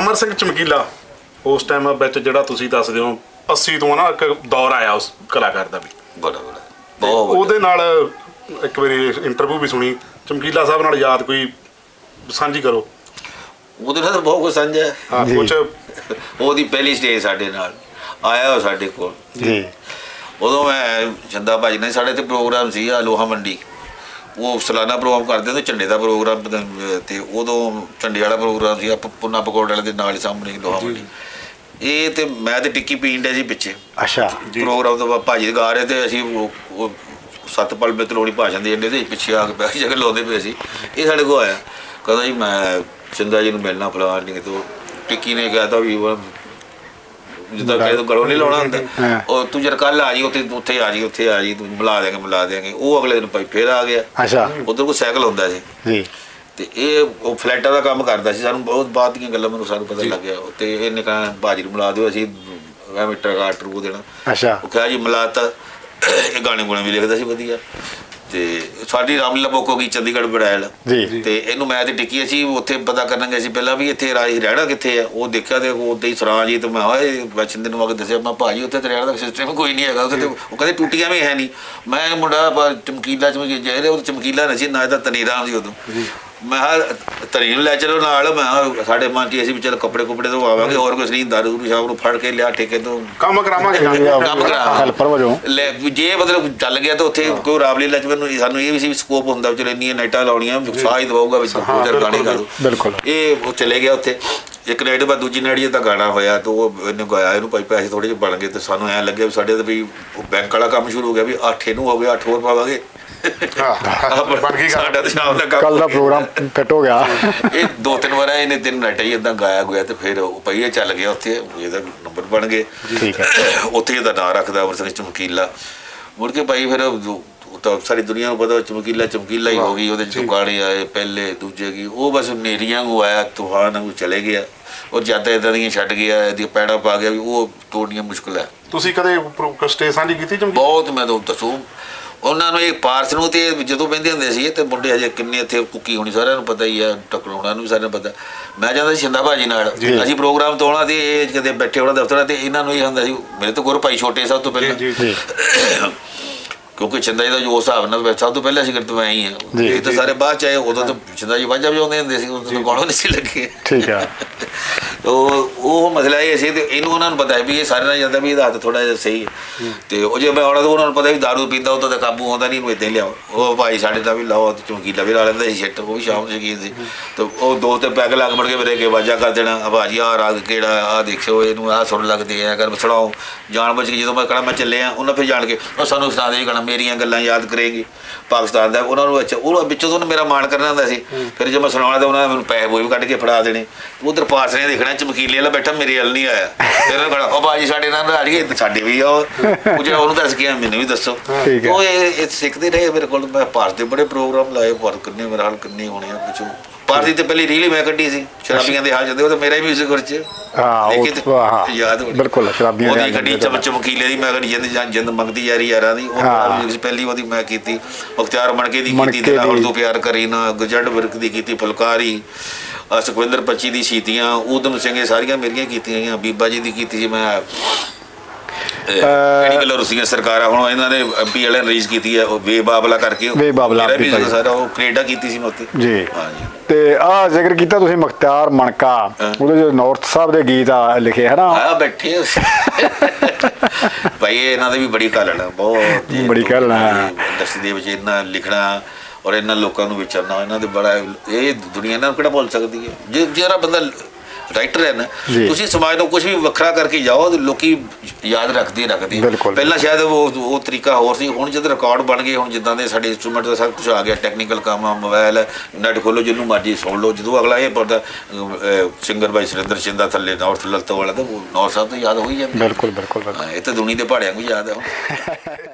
ਅਮਰ ਸਿੰਘ ਚਮਕੀਲਾ ਉਸ ਟਾਈਮ ਵਿੱਚ ਜਿਹੜਾ ਤੁਸੀਂ ਦੱਸਦੇ ਹੋ 80 ਤੋਂ ਨਾ ਇੱਕ ਦੌਰ ਆਇਆ ਉਸ ਕਲਾਕਾਰ ਦਾ ਵੀ। ਬੜਾ ਬੜਾ ਬਹੁਤ। ਉਹਦੇ ਨਾਲ ਇੱਕ ਵਾਰੀ ਇੰਟਰਵਿਊ ਵੀ ਸੁਣੀ। ਚਮਕੀਲਾ ਸਾਹਿਬ ਨਾਲ ਯਾਦ ਕੋਈ ਸਾਂਝੀ ਕਰੋ। ਉਹਦੇ ਨਾਲ ਬਹੁਤ ਕੁਝ ਸਾਂਝਾ ਹੈ। ਹਾਂ। ਕੁਝ ਉਹਦੀ ਪਹਿਲੀ ਸਟੇਜ ਸਾਡੇ ਨਾਲ ਆਇਆ ਉਹ ਸਾਡੇ ਕੋਲ। ਜੀ। ਉਦੋਂ ਮੈਂ ਚੰਦਾ ਭਾਜੀ ਨੇ ਸਾਡੇ ਤੇ ਪ੍ਰੋਗਰਾਮ ਸੀ ਆ ਲੋਹਾ ਮੰਡੀ। ਉਹ ਸਾਲਾਨਾ ਪ੍ਰੋਗਰਾਮ ਕਰਦੇ ਤੇ ਝੰਡੇ ਦਾ ਪ੍ਰੋਗਰਾਮ ਤੇ- ਉਦੋਂ ਝੰਡੇ ਵਾਲਾ ਪ੍ਰੋਗਰਾਮ ਸੀ ਆ ਪੁੰਨਾ ਪਕੌੜੇ ਵਾਲੇ ਦੇ ਨਾਲ ਹੀ ਸਾਹਮਣੇ ਲੋਹਾ ਮੰਡੀ। ਇਹ ਤੇ ਮੈਂ ਤੇ ਟਿੱਕੀ ਪੀਣ ਡਿਆ ਸੀ ਪਿੱਛੇ। ਅੱਛਾ। ਜੀ। ਪ੍ਰੋਗਰਾਮ ਤੋਂ ਬਾਅਦ ਭਾਜੀ ਗਾ ਰਹੇ ਤੇ ਅਸੀਂ ਉਹ ਸਤਪਾਲ ਮਿੱਤਰੋੜੀ ਭਾਸ਼ਣ ਦੇ ਦੇ ਪਿੱਛੇ ਆ ਕੇ ਬੈਠ ਜਗ੍ਹਾ ਲਾਉਂਦੇ ਪਏ ਸੀ। ਇਹ ਸਾਡੇ ਕੋਲ ਆਇਆ। ਕਹਿੰਦਾ ਜੀ ਮੈਂ ਚੰਦਾ ਜੀ ਨੂੰ ਮਿਲਣਾ ਫਲਾਣ ਨਹੀਂ ਤੋਂ ਟਿੱਕੀ ਨੇ ਕਿਹਾ ਤਾਂ ਵੀ ਉਹ ਜਿੱਦਾਂ ਕਹੇ ਤੋਂ ਗਲੋਂ ਨਹੀਂ ਲਾਉਣਾ ਹੁੰਦਾ। ਉਹ ਤੂੰ ਜਰ ਕੱਲ ਆ ਜੀ ਉੱਥੇ ਉੱਥੇ ਆ ਜੀ ਉੱਥੇ ਆ ਜੀ ਤੂੰ ਮਿਲਾ ਦੇਂਗੇ ਮਿਲਾ ਦੇਂਗੇ ਉਹ ਅਗਲੇ ਦਿਨ ਭਾਈ ਫੇਰ ਆ ਗਿਆ। ਅੱਛਾ। ਉਧਰ ਕੋਈ ਸਾਈਕਲ ਹੁੰਦਾ ਸੀ। ਜੀ। ਤੇ ਇਹ ਉਹ ਫਲੈਟਾਂ ਦਾ ਕੰਮ ਕਰਦਾ ਸੀ। ਸਾਨੂੰ ਬਹੁਤ ਬਾਅਦ ਦੀਆਂ ਗੱਲਾਂ ਮੈਨੂੰ ਸਾਨੂੰ ਪਤਾ ਲੱਗਿਆ। ਤੇ ਇਹਨੇ ਕਹਾ ਬਾਜੀ ਨੂੰ ਮਿਲਾ ਦਿਓ ਅਸੀਂ ਐਵੇਂ ਟਰਗਾ ਟਰੂ ਦੇਣਾ। ਅੱਛਾ। ਉਹ ਕਿਹਾ ਜੀ ਮਿਲਾਤਾ। ਇਹ ਗਾਣੇ ਗੁਣੇ ਵੀ ਲਿਖਦਾ ਸੀ ਵਧੀਆ। ਤੇ ਸਾਡੀ ਰਾਮਲੀਲਾ ਬੁੱਕ ਹੋ ਗਈ ਚੰਡੀਗੜ੍ਹ ਬੜਾਇਲ ਜੀ। ਤੇ ਇਹਨੂੰ ਮੈਂ ਤੇ ਟਿੱਕੀ ਅਸੀਂ ਉੱਥੇ ਪਤਾ ਕਰਨ ਗਏ ਸੀ ਪਹਿਲਾਂ ਵੀ ਇੱਥੇ ਰਾਜ ਰਹਿਣਾ ਕਿੱਥੇ ਆ ਉਹ ਦੇਖਿਆ ਤੇ ਉਹ ਉੱਤੇ ਹੀ ਸਰਾਂ ਜੀ ਤੇ ਮੈਂ ਹੋਏ ਬਚਨ ਨੂੰ ਆ ਕੇ ਦੱਸਿਆ ਮੈਂ ਭਾਜੀ ਉੱਥੇ ਤੇ ਰਹਿਣ ਦਾ ਸਿਸਟਮ ਕੋਈ ਨਹੀਂ ਹੈਗਾ ਉੱਥੇ ਉਹ ਕਹਿੰਦੇ ਟੂਟੀਆਂ ਵੀ ਹੈ ਨਹੀਂ। ਮੈਂ ਮੁੰਡਾ ਚਮਕੀਲਾ ਚਮਕੀ ਜਿਹੜੇ ਉਹ ਚਮਕੀਲਾ ਨਹੀਂ ਸੀ ਨਾ ਇਹਦਾ ਤਨੀਰਾਮ ਸੀ ਉਦੋਂ। ਮੈਂ ਤਰੀਨ ਲੈ ਚਲੋ ਨਾਲ। ਮੈਂ ਸਾਡੇ ਮਨ ਚ ਅਸੀਂ ਵੀ ਕੱਪੜੇ ਕੁਪੜੇ ਤੋਂ ਆਵਾਂਗੇ ਹੋਰ ਕੁਛ ਨਹੀਂ ਦਾਰੂ ਨੂੰ ਨੂੰ ਫੜ ਕੇ ਲਿਆ ਠੇਕੇ ਤੋਂ। ਕੰਮ ਕਰਾਵਾਂਗੇ ਕੰਮ ਕਰਾਵਾਂਗੇ। ਹੈਲਪਰ ਵਜੋਂ। ਜੇ ਮਤਲਬ ਚੱਲ ਗਿਆ ਤਾਂ ਉੱਥੇ ਕੋਈ ਰਾਬਲੀ ਲੱਚ ਮੈਨੂੰ ਸਾਨੂੰ ਇਹ ਵੀ ਸੀ ਸਕੋਪ ਹੁੰਦਾ ਚਲੋ ਇੰਨੀਆਂ ਨਾਈਟਾਂ ਲਾਉਣੀਆਂ ਸਾਹ ਹੀ ਵਿੱਚ ਪੂਜਰ ਗਾਣੇ ਗਾ ਦੋ। ਇਹ ਉਹ ਚਲੇ ਗਿਆ ਉੱਥੇ। ਇੱਕ ਨਾਈਟ ਬਾਅਦ ਦੂਜੀ ਨਾਈਟ ਦਾ ਗਾਣਾ ਹੋਇਆ ਤਾਂ ਉਹ ਇਹਨੇ ਗਾਇਆ ਇਹਨੂੰ ਭਾਈ ਪੈਸੇ ਥੋੜੇ ਜਿਹੇ ਬਣ ਗਏ ਤੇ ਸਾਨੂੰ ਐਂ ਲੱਗਿਆ ਵੀ ਸਾਡੇ ਤੇ ਵੀ ਉਹ ਬੈਂਕ ਵਾਲਾ ਕੰਮ ਸ਼ੁਰੂ ਹੋ ਗਿਆ ਵੀ 8 ਇਹਨੂੰ ਹੋ ਗਿਆ 8 ਹੋਰ ਪਾਵਾਂਗੇ ਹਾਂ ਬਣ ਗਈ ਸਾਡਾ ਤੇ ਸ਼ਾਮ ਦਾ ਕੰਮ ਕੱਲ ਦਾ ਪ੍ਰੋਗਰਾਮ ਫਿੱਟ ਹੋ ਗਿਆ। ਇਹ ਦੋ ਤਿੰਨ ਵਾਰ ਇਹਨੇ ਤਿੰਨ ਨਾਈਟਾਂ ਹੀ ਇਦਾਂ ਗਾਇਆ ਗਿਆ ਤੇ ਫਿਰ ਉਹ ਪਈਏ ਚੱਲ ਗਿਆ ਉੱਥੇ ਇਹਦਾ ਨੰਬਰ ਬਣ ਗਏ। ਠੀਕ ਹੈ। ਉੱਥੇ ਇਹਦਾ ਨਾਂ ਰੱਖਦਾ ਅਮਰ ਸਿੰਘ ਚਮਕੀਲਾ। ਮੁੜ ਕੇ ਭਾਈ ਫਿਰ ਉਹ ਤਾਂ ਸਾਰੀ ਦੁਨੀਆ ਨੂੰ ਪਤਾ ਚਮਕੀਲਾ ਚਮਕੀਲਾ ਹੀ ਹੋ ਗਈ ਉਹਦੇ ਚ ਗਾਣੇ ਆਏ ਪਹਿਲੇ ਦੂਜੇ ਕੀ ਉਹ ਬਸ ਨੇਰੀਆਂ ਨੂੰ ਆਇਆ ਤੂਫਾਨ ਨੂੰ ਚਲੇ ਗਿਆ। ਉਹ ਜ਼ਿਆਦਾ ਇਦਾਂ ਦੀਆਂ ਛੱਡ ਗਿਆ ਇਹਦੀ ਪੈੜਾ ਪਾ ਗਿਆ ਵੀ ਉਹ ਤੋੜਨੀਆਂ ਮੁਸ਼ਕਲ ਹੈ। ਤੁਸੀਂ ਕਦੇ ਸਟੇਜ ਸਾਂਝੀ ਕੀਤੀ ਚਮਕੀ? ਬਹੁਤ ਮੈਂ ਤੁਹਾਨੂੰ ਦੱਸੂ। ਉਹਨਾਂ ਨੂੰ ਇਹ ਪਾਰਸ ਨੂੰ ਤੇ ਜਦੋਂ ਬਹਿੰਦੇ ਹੁੰਦੇ ਸੀ ਤੇ ਮੁੰਡੇ ਅਜੇ ਕਿੰਨੇ ਇੱਥੇ ਕੁੱਕੀ ਹੋਣੀ ਸਾਰਿਆਂ ਨੂੰ ਪਤਾ ਹੀ ਆ ਟਕਰਾਉਣਾ ਨੂੰ ਵੀ ਸਾਰਿਆਂ ਨੂੰ ਪਤਾ। ਮੈਂ ਜਾਂਦਾ ਸੀ ਸ਼ਿੰਦਾ ਭਾਜੀ ਨਾਲ। ਅਸੀਂ ਪ੍ਰੋਗਰਾਮ ਤੋਂ ਆਉਣਾ ਤੇ ਇਹ ਕਦੇ ਬੈਠੇ ਹੋਣਾ ਦਫ਼ਤਰਾਂ ਤੇ ਇਹਨਾਂ ਨੂੰ ਇਹ ਹੁੰਦਾ ਸੀ ਮੇਰੇ ਤੋਂ ਗੁਰ ਭਾਈ ਛੋਟੇ ਸਭ ਤੋਂ ਪਹਿਲਾਂ। ਜੀ ਜੀ। ਕਿਉਂਕਿ ਚੰਦਾ ਜੀ ਦਾ ਜੋ ਹਿਸਾਬ ਨਾਲ ਬੈਠਾ ਸਭ ਤੋਂ ਪਹਿਲਾਂ ਸਿਗਰਟ ਮੈਂ ਹੀ ਆ ਇਹ ਤਾਂ ਸਾਰੇ ਬਾਅਦ ਚ ਆਏ ਉਦੋਂ ਤਾਂ ਚੰਦਾ ਜੀ ਵਾਜਾ ਵਜਾਉਂਦੇ ਹੁੰਦੇ ਸੀ ਉਦੋਂ ਤਾਂ ਗਾਣੋ ਨਹੀਂ ਸੀ ਲੱਗੇ। ਠੀਕ ਹੈ ਉਹ ਉਹ ਮਸਲਾ ਇਹ ਸੀ ਤੇ ਇਹਨੂੰ ਉਹਨਾਂ ਨੂੰ ਪਤਾ ਹੈ ਵੀ ਇਹ ਸਾਰੇ ਨਾਲ ਜਾਂਦਾ ਵੀ ਇਹਦਾ ਹੱਥ ਥੋੜਾ ਜਿਹਾ ਸਹੀ ਹੈ। ਤੇ ਉਹ ਜੇ ਮੈਂ ਆਉਣਾ ਤਾਂ ਉਹਨਾਂ ਨੂੰ ਪਤਾ ਵੀ ਦਾਰੂ ਪੀਂਦਾ ਉਹ ਤਾਂ ਕਾਬੂ ਆਉਂਦਾ ਨਹੀਂ ਇਹਨੂੰ ਇਦਾਂ ਹੀ ਲਿਆਓ। ਉਹ ਭਾਈ ਸਾਡੇ ਦਾ ਵੀ ਲਾਓ ਤੇ ਚਮਕੀਲਾ ਵੀ ਲਾ ਲੈਂਦਾ ਸੀ ਛਿੱਟ ਉਹ ਵੀ ਸ਼ਾਮ ਨੂੰ ਸ਼ਕੀਨ ਸੀ। ਤੇ ਉਹ ਦੋ ਤੇ ਪੈਗ ਲੱਗ ਮੜ ਕੇ ਮੇਰੇ ਕੇ ਵਾਜਾ ਕਰ ਦੇਣਾ ਆ ਭਾਜੀ ਆ ਰਾਗ ਕਿਹੜਾ ਆ ਦੇਖਿਓ ਇਹਨੂੰ ਆ ਸੁਣ ਲੱਗਦੇ ਆ ਕਰ ਸੁਣਾਓ। ਜਾਣ ਬੁੱਝ ਕੇ ਜਦੋਂ ਮੈਂ ਕਹਣਾ ਮੈਂ ਚੱਲੇ ਆ ਉਹਨਾਂ ਫਿਰ ਜਾਣ ਕੇ ਉਹ ਸਾਨੂੰ ਸੁਣਾ ਦੇ ਕਹਣਾ ਮੇਰੀਆਂ ਗੱਲਾਂ ਯਾਦ ਕਰੇਗੀ। ਪਾਕਿਸਤਾਨ ਦਾ ਉਹਨਾਂ ਨੂੰ ਅੱਛਾ ਉਹ ਵਿੱਚੋਂ ਤੋਂ ਉਹਨੇ ਮੇਰਾ ਮਾਣ ਕਰਨਾ ਹੁੰਦਾ ਸੀ। ਫਿਰ ਜੇ ਮੈਂ ਸੁਣਾਉਣਾ ਤਾਂ ਉਹਨਾਂ ਨੇ ਮੈਨੂੰ ਪੈਸੇ ਵੀ ਕੱਢ ਕੇ ਫੜਾ ਦੇਣੇ। ਉਧਰ ਪਾਸ ਨੇ ਦੇਖਣਾ ਚਮਕੀਲੇ ਵਾਲਾ ਬੈਠਾ ਮੇਰੇ ਵੱਲ ਨਹੀਂ ਆਇਆ ਫਿਰ ਕਹਣਾ ਉਹ ਬਾਜੀ ਸਾਡੇ ਨਾਲ ਰਾਜ ਗਏ ਸਾਡੇ ਵੀ ਆ ਉਹ ਜਿਹੜਾ ਉਹਨੂੰ ਦੱਸ ਗਿਆ ਮੈਨੂੰ ਵੀ ਦੱਸੋ ਹੈ। ਉਹ ਇਹ ਸਿੱਖਦੇ ਰਹੇ ਮੇਰੇ ਕੋਲ ਮੈਂ ਭਾਰਤ ਦੇ ਬੜੇ ਪ੍ਰੋਗਰਾਮ ਲਾਏ ਪਰ ਕਿੰਨੇ ਮੇਰੇ ਹਾਲ ਕਿੰਨੇ ਹੋਣੇ ਆ ਪਿੱਛੋਂ ਭਾਰਤੀ ਤੇ ਪਹਿਲੀ ਰੀਲ ਹੀ ਮੈਂ ਕੱਢੀ ਸੀ ਸ਼ਰਾਬੀਆਂ ਦੇ ਹਾਲ ਜਾਂਦੇ ਉਹ ਤਾਂ ਮੇਰਾ ਹੀ ਮਿਊਜ਼ਿਕ ਵਿੱਚ ਹਾਂ, ਉਹ ਦੇਖੀ ਤੇ ਤਾਂ ਹਾਂ, ਯਾਦ ਹੋਣੀ। ਬਿਲਕੁਲ, ਸ਼ਰਾਬੀਆਂ ਦੇ ਹਾਲ ਜਾਂਦੇ ਚਮ ਚਮਕੀਲੇ ਦੀ ਮੈਂ ਕੱਢੀ ਜਿੰਦ ਜਿੰਦ ਮੰਗਦੀ ਯਾਰੀ ਯਾਰਾਂ ਦੀ ਉਹ ਹਾਂ। music ਪਹਿਲੀ ਉਹਦੀ ਮੈਂ ਕੀਤੀ ਮੁਖਤਿਆਰ ਮਣਕੇ ਦੀ ਕੀਤੀ ਤੇ ਲਾਹੌਰ ਦੀ। ਤੋਂ ਪਿਆਰ ਕਰੀ ਨਾ ਗੁਜਰਡ ਵਰਕ ਦੀ ਕੀਤੀ ਫੁਲਕਾਰੀ ਸੁਖਵਿੰਦਰ ਪੱਚੀ ਦੀ ਸੀਤੀਆਂ ਊਧਮ ਸਿੰਘ ਇਹ ਸਾਰੀਆਂ ਮੇਰੀਆਂ ਕੀਤੀਆਂ ਗਈਆਂ ਬੀਬਾ ਜੀ ਦੀ ਕੀਤੀ ਸੀ ਮੈਂ ਕਿਹੜੀ ਗੱਲ ਰੁਸੀਆਂ ਸਰਕਾਰਾਂ ਹੁਣ ਇਹਨਾਂ ਨੇ ਐਮਪੀ ਵਾਲਿਆਂ ਨੇ ਰਿਲੀਜ਼ ਕੀਤੀ ਹੈ ਉਹ ਵੇ ਬਾਬਲਾ ਕਰਕੇ ਵੇ ਬਾਬਲਾ, ਵੀ। ਸਾਰਾ ਉਹ ਕੈਨੇਡਾ ਕੀਤੀ ਸੀ ਮੈਂ ਉੱਥੇ ਜੀ ਤੇ ਆ ਜ਼ਿਕਰ ਕੀਤਾ ਤੁਸੀਂ ਮੁਖਤਿਆਰ ਮਣਕਾ। ਉਹਦੇ ਜੋ ਨਾਰਥ ਸਾਹਿਬ ਦੇ ਗੀਤ ਆ ਲਿਖੇ ਹੈ ਨਾ ਆ ਬੈਠੇ। ਭਾਈ ਇਹ ਇਹਨਾਂ ਦੇ ਵੀ ਬੜੀ ਕਾਲਣਾ ਬਹੁਤ ਬੜੀ ਘਾਲਣਾ, ਹਾਂ। ਇੰਡਸਟਰੀ ਦੇ ਵਿੱਚ ਇਹਨਾਂ ਲਿਖਣਾ ਔਰ ਇਹਨਾਂ ਲੋਕਾਂ ਨੂੰ ਵਿਚਰਨਾ ਇਹਨਾਂ ਦੇ ਬੜਾ ਇਹ ਦੁਨੀਆ ਇਹਨਾਂ ਨੂੰ ਕਿਹੜਾ ਭੁੱਲ ਸਕਦੀ ਹੈ? ਜੇ ਜਿਹੜਾ ਬੰਦਾ ਰਾਈਟਰ ਹੈ ਨਾ। ਤੁਸੀਂ ਸਮਾਜ ਨੂੰ ਕੁਝ ਵੀ ਵੱਖਰਾ ਕਰਕੇ ਜਾਓ ਤੇ ਲੋਕੀ ਯਾਦ ਰੱਖਦੇ ਰੱਖਦੇ ਆ। ਪਹਿਲਾਂ ਸ਼ਾਇਦ ਉਹ ਉਹ ਤਰੀਕਾ ਹੋਰ ਸੀ ਹੁਣ ਜਦ ਰਿਕਾਰਡ ਬਣ ਗਏ ਹੁਣ ਜਿੱਦਾਂ ਦੇ ਸਾਡੇ ਇੰਸਟਰੂਮੈਂਟ ਦਾ ਸਭ ਕੁਝ ਆ ਗਿਆ ਟੈਕਨੀਕਲ ਕੰਮ ਆ ਮੋਬਾਈਲ ਨੈਟ ਖੋਲੋ ਜਿਹਨੂੰ ਮਰਜ਼ੀ ਸੁਣ ਲਓ। ਜਦੋਂ ਅਗਲਾ ਇਹ ਪੜਦਾ ਸਿੰਗਰ ਬਾਈ ਸੁਰਿੰਦਰ ਸਿੰਦਾ ਥੱਲੇ ਨਾਰਥ ਲਲਤੋ ਵਾਲਾ ਤਾਂ ਉਹ ਨੌਰ ਸਾਹਿਬ ਤੋਂ ਯਾਦ ਹੋ ਹੀ ਜਾਂਦਾ। ਬਿਲਕੁਲ ਬਿਲਕੁਲ ਇਹ ਤਾਂ ਦੁਨੀ ਦੇ ਪਹਾੜਿਆਂ ਨੂੰ ਯਾਦ ਹੈ ਹੁਣ